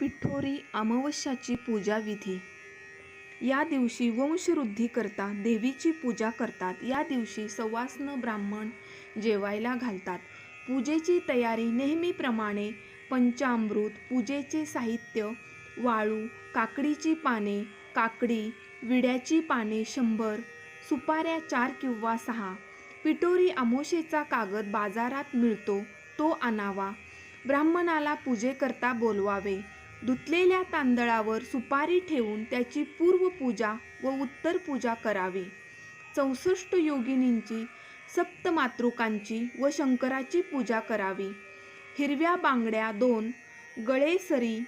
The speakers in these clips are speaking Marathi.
पिठोरी अमावस्याची पूजा विधी या दिवशी वंशवृद्धी करता देवीची पूजा करतात. या दिवशी सवासनं ब्राह्मण जेवायला घालतात. पूजेची तयारी नेहमीप्रमाणे पंचामृत पूजेचे साहित्य वाळू काकडीची पाने काकडी विड्याची पाने शंभर सुपाऱ्या चार किंवा सहा. पिठोरी आमोशेचा कागद बाजारात मिळतो तो आणावा. ब्राह्मणाला पूजेकरता बोलवावे. धुतलेल्या तांदळावर सुपारी ठेवून त्याची पूर्वपूजा व उत्तर पूजा करावी. चौसष्ट योगिनींची सप्तमातृकांची व शंकराची पूजा करावी. हिरव्या बांगड्या दोन गळेसरी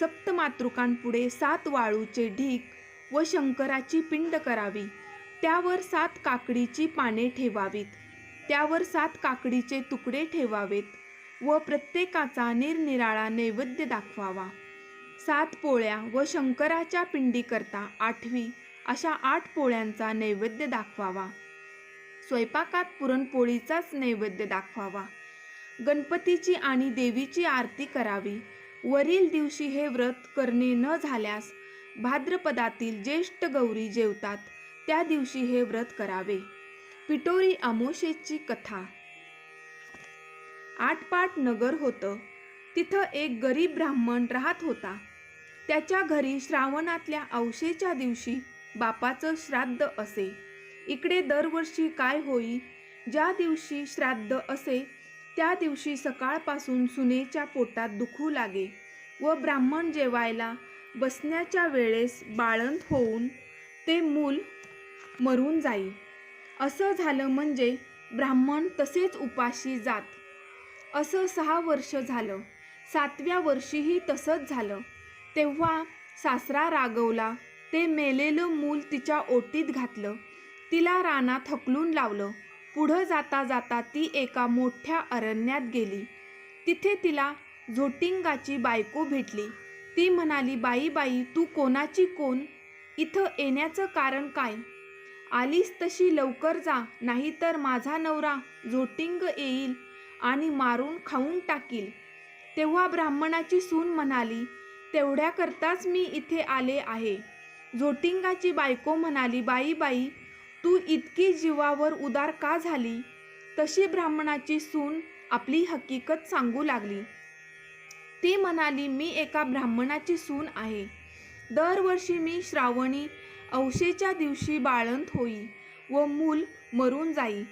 सप्तमातृकांपुढे सात वाळूचे ढीक व शंकराची पिंड करावी. त्यावर सात काकडीची पाने ठेवावीत. त्यावर सात काकडीचे तुकडे ठेवावेत व प्रत्येकाचा निरनिराळा नैवेद्य दाखवावा. सात पोळ्या व शंकराच्या पिंडीकरता आठवी अशा आठ पोळ्यांचा नैवेद्य दाखवावा. स्वयंपाकात पुरणपोळीचाच नैवेद्य दाखवावा. गणपतीची आणि देवीची आरती करावी. वरील दिवशी हे व्रत करणे न झाल्यास भाद्रपदातील ज्येष्ठ गौरी जेवतात त्या दिवशी हे व्रत करावे. पिटोरी आमोशेची कथा. आटपाट नगर होतं. तिथं एक गरीब ब्राह्मण राहत होता. त्याच्या घरी श्रावणातल्या अवशेच्या दिवशी बापाचं श्राद्ध असे. इकडे दरवर्षी काय होई? ज्या दिवशी श्राद्ध असे त्या दिवशी सकाळपासून सुनेच्या पोटात दुखू लागे व ब्राह्मण जेवायला बसण्याच्या वेळेस बाळंत होऊन ते मूल मरून जाई. असं झालं म्हणजे ब्राह्मण तसेच उपाशी जात. असं सहा वर्ष झालं. सातव्या वर्षीही तसंच झालं. तेव्हा सासरा रागवला. ते मेलेलं मूल तिच्या ओटीत घातलं. तिला रानात हकलून लावलं. पुढं जाता जाता ती एका मोठ्या अरण्यात गेली. तिथे तिला झोटिंगाची बायको भेटली. ती म्हणाली बाई बाई तू कोणाची कोण? इथं येण्याचं कारण काय? आलीस तशी लवकर जा नाहीतर माझा नवरा झोटिंग येईल आणि मारून खाऊन टाकील. तेव्हा ब्राह्मणाची सून म्हणाली तेवढ्याकरताच मी इथे आले आहे. झोटिंगाची बायको म्हणाली बाई बाई तू इतकी जीवावर उदार का झाली? तशी ब्राह्मणाची सून आपली हकीकत सांगू लागली. ती म्हणाली मी एका ब्राह्मणाची सून आहे. दरवर्षी मी श्रावणी अवशेच्या दिवशी बाळंत होई व मूल मरून जाई.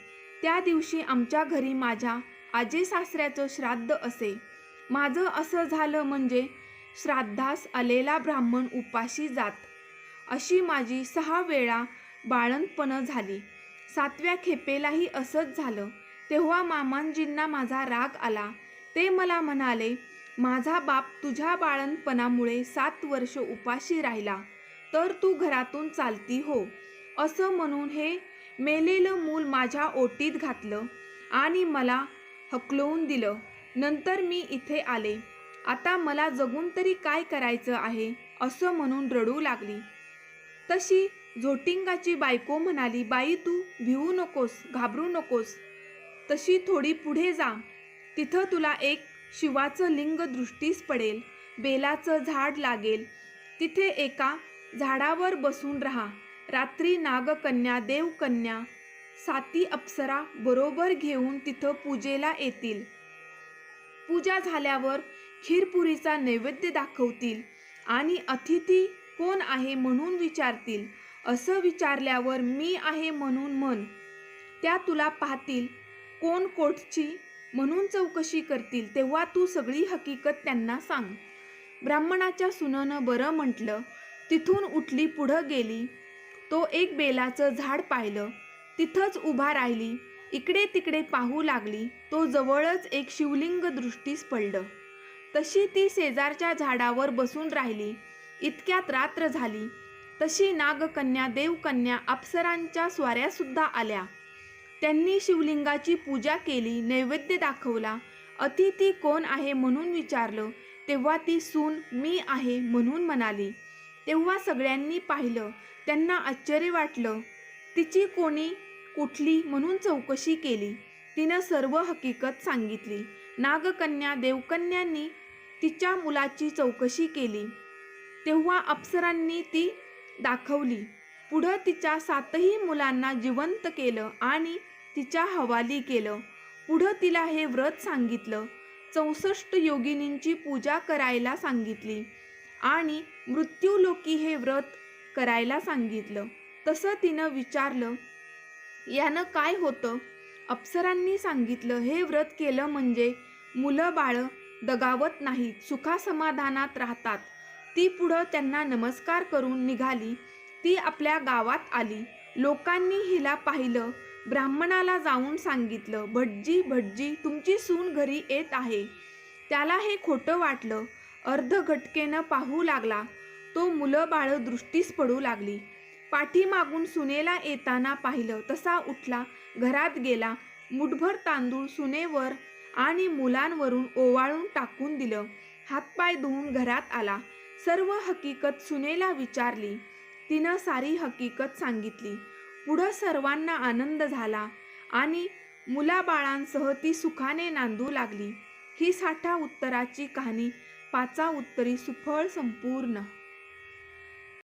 त्या दिवशी आमच्या घरी माझ्या आजी सासऱ्याचं श्राद्ध असे. माझं असं झालं म्हणजे श्राद्धास आलेला ब्राह्मण उपाशी जात. अशी माझी सहा वेळा बाळंतपणं झाली. सातव्या खेपेलाही असंच झालं. तेव्हा मामांजींना माझा राग आला. ते मला म्हणाले माझा बाप तुझ्या बाळणपणामुळे सात वर्ष उपाशी राहिला. तर तू घरातून चालती हो असं म्हणून हे मेलेलं मूल माझ्या ओटीत घातलं आणि मला हकलवून दिलं. नंतर मी इथे आले. आता मला जगून तरी काय करायचं आहे असं म्हणून रडू लागली. तशी झोटिंगाची बायको म्हणाली बाई तू भिवू नकोस घाबरू नकोस. तशी थोडी पुढे जा. तिथं तुला एक शिवाचं लिंग दृष्टीस पडेल. बेलाचं झाड लागेल. तिथे एका झाडावर बसून राहा. रात्री नागकन्या देवकन्या साती अप्सरा बरोबर घेऊन तिथं पूजेला येतील. पूजा झाल्यावर खीरपुरीचा नैवेद्य दाखवतील. आणि अतिथी कोण आहे म्हणून विचारतील. असं विचारल्यावर मी आहे म्हणून म्हण त्या तुला पाहतील. कोण कोठची म्हणून चौकशी करतील तेव्हा तू सगळी हकीकत त्यांना सांग. ब्राह्मणाच्या सुननं बरं म्हटलं. तिथून उठली पुढं गेली. तो एक बेलाचं झाड पाहिलं. तिथंच उभा राहिली. इकडे तिकडे पाहू लागली तो जवळच एक शिवलिंग दृष्टीस पडलं. तशी ती शेजारच्या झाडावर बसून राहिली. इतक्यात रात्र झाली. तशी नागकन्या देवकन्या अप्सरांच्या स्वाऱ्यासुद्धा आल्या. त्यांनी शिवलिंगाची पूजा केली नैवेद्य दाखवला. अतिथी कोण आहे म्हणून विचारलं. तेव्हा ती सून मी आहे म्हणून म्हणाली. तेव्हा सगळ्यांनी पाहिलं. त्यांना आश्चर्य वाटलं. तिची कोणी कुठली म्हणून चौकशी केली. तिनं सर्व हकीकत सांगितली. नागकन्या देवकन्यांनी तिच्या मुलाची चौकशी केली. तेव्हा अप्सरांनी ती दाखवली. पुढं तिच्या सातही मुलांना जिवंत केलं आणि तिच्या हवाली केलं. पुढं तिला हे व्रत सांगितलं. चौसष्ट योगिनींची पूजा करायला सांगितली. आणि मृत्यूलोकी हे व्रत करायला सांगितलं. तसं तिनं विचारलं यानं काय होतं? अप्सरांनी सांगितलं हे व्रत केलं म्हणजे मुलं बाळं दगावत नाहीत सुखासमाधानात राहतात ती पुढं त्यांना नमस्कार करून निघाली. ती आपल्या गावात आली. लोकांनी हिला पाहिलं. ब्राह्मणाला जाऊन सांगितलं भटजी भटजी तुमची सून घरी येत आहे. त्याला हे खोटं वाटलं. अर्ध घटकेनं पाहू लागला. तो मुलं बाळं दृष्टीस पडू लागली. पाठीमागून सुनेला येताना पाहिलं तसा उठला घरात गेला मुठभर तांदूळ सुनेवर आणि मुलांवरून ओवाळून टाकून दिलं. हातपाय धुवून घरात आला. सर्व हकीकत सुनेला विचारली. तिनं सारी हकीकत सांगितली. पुढं सर्वांना आनंद झाला आणि मुलाबाळांसह ती सुखाने नांदू लागली. ही साठा उत्तराची कहाणी पाचा उत्तरी सुफळ संपूर्ण.